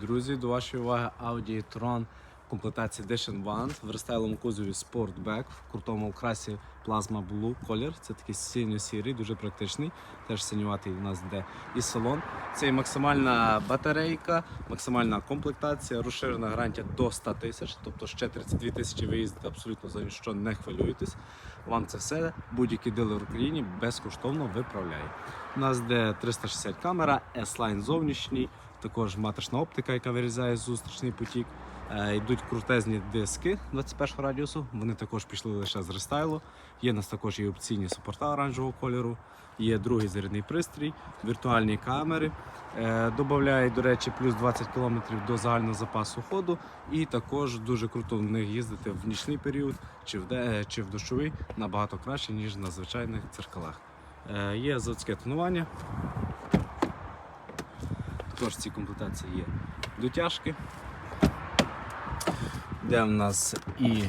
Друзі, до вашої уваги Audi e-tron комплектації Edition One в рестайловому кузові Sportback в крутому окрасі Plasma Blue колір. Це такий синьо-сірий, дуже практичний. Теж синюватий у нас йде і салон. Це і максимальна батарейка, максимальна комплектація, розширена гарантія до 100 тисяч, тобто ще 32 тисячі ви абсолютно за що не хвилюєтесь. Вам це все будь-який дилер в Україні безкоштовно виправляє. У нас йде 360 камера, S-Line зовнішній, також матрична оптика, яка вирізає зустрічний потік. Е, Йдуть крутезні диски 21-го радіусу. Вони також пішли лише з рестайлу. Є у нас також і опційні супорта оранжевого кольору. Є другий зарядний пристрій, віртуальні камери. Е, Додають, до речі, плюс 20 км до загального запасу ходу. І також дуже круто в них їздити в нічний період чи в, де, чи в дощовий набагато краще, ніж на звичайних дзеркалах. Е, Є заводське тонування. Також в цій комплектації є дотяжки, де в нас і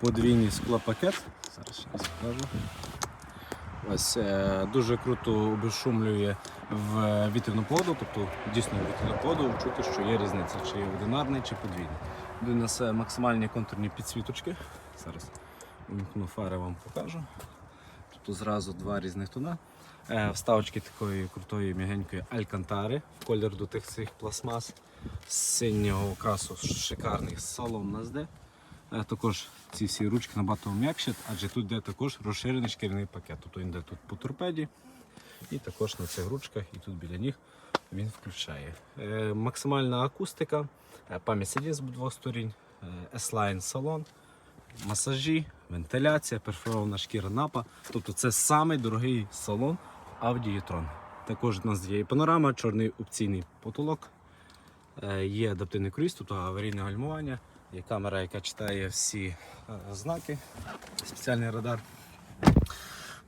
подвійний склопакет. Зараз ще раз покажу. Ось е, дуже круто обезшумлює в вітряну погоду, тобто дійсно в вітряну погоду чути, що є різниця, чи є одинарний, чи подвійний. Де у нас максимальні контурні підсвіточки. Зараз вимкну фари вам покажу. Тобто зразу два різних тона. Е, Вставочки такої крутої м'ягенької алькантари колір до тих цих пластмас з синього окрасу шикарний салон нас де. Е, Також ці всі ручки набагато м'якші, адже тут йде також розширений шкіряний пакет. Тобто він йде тут по торпеді і також на цих ручках і тут біля ніг він включає. Е, Максимальна акустика, пам'ять сидінь з двох сторін, S-Line салон, масажі, вентиляція, перфорована шкіра напа. Тобто це самий дорогий салон e-tron. Також у нас є і панорама, чорний опційний потолок, е, є адаптивний круїз, тобто аварійне гальмування, є камера, яка читає всі е, знаки, спеціальний радар.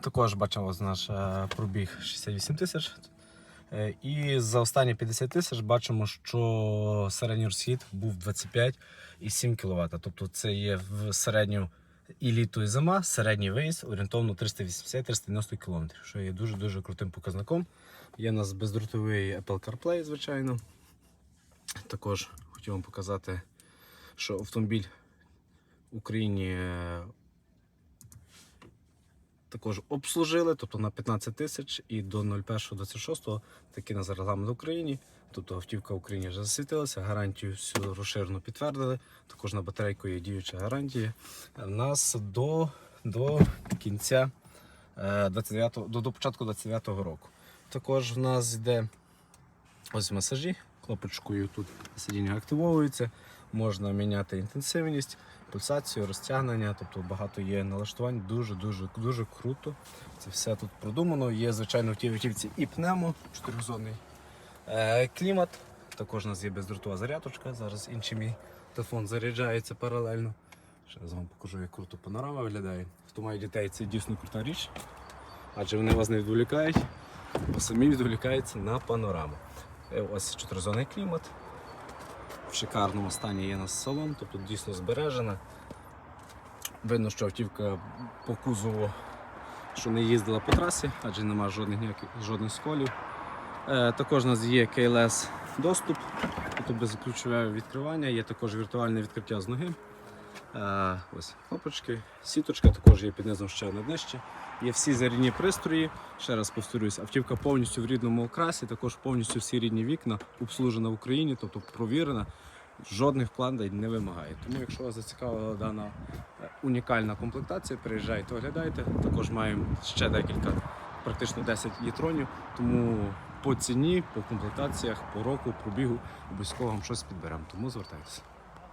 Також бачимо наш е, пробіг 68 тисяч. Е, І за останні 50 тисяч бачимо, що середній розхід був 25,7 кВт. Тобто це є в середню і літо, і зима, середній виїзд орієнтовно 380-390 км, що є дуже-дуже крутим показником. Є у нас бездротовий Apple CarPlay, звичайно. Також хотів вам показати, що автомобіль в Україні е, також обслужили, тобто на 15 тисяч і до 01.26 таки на регламент в Україні. Тобто автівка в Україні вже засвітилася, гарантію всю розширену підтвердили. Також на батарейку є діюча гарантія. У нас до, до кінця е, 29, до, до початку 29-го року. Також в нас йде ось масажі. Кнопочкою тут сидіння активовується. Можна міняти інтенсивність, пульсацію, розтягнення, тобто багато є налаштувань, дуже дуже дуже круто. Це все тут продумано. Є, звичайно, в тій автівці і пнемо, чотиризонний е, клімат. Також у нас є бездротова зарядочка. Зараз інший мій телефон заряджається паралельно. Ще раз вам покажу, як круто панорама виглядає. Хто має дітей, це дійсно крута річ, адже вони вас не відволікають, бо самі відволікаються на панораму. Е, Ось чотиризонний клімат. В шикарному стані є нас салон, тобто дійсно збережена. Видно, що автівка по кузову що не їздила по трасі, адже немає жодних ніяких жодних сколів. Е, також у нас є KLS доступ, тобто безключове відкривання, є також віртуальне відкриття з ноги. Ось кнопочки, сіточка також є під низом ще одне днище. Є всі зарядні пристрої. Ще раз повторюсь, автівка повністю в рідному окрасі, також повністю всі рідні вікна, обслужена в Україні, тобто провірена, жодних вкладень не вимагає. Тому, якщо вас зацікавила дана е, унікальна комплектація, приїжджайте, оглядайте. Також маємо ще декілька, практично 10 літронів. Тому по ціні, по комплектаціях, по року, пробігу обов'язково вам щось підберемо. Тому звертайтеся.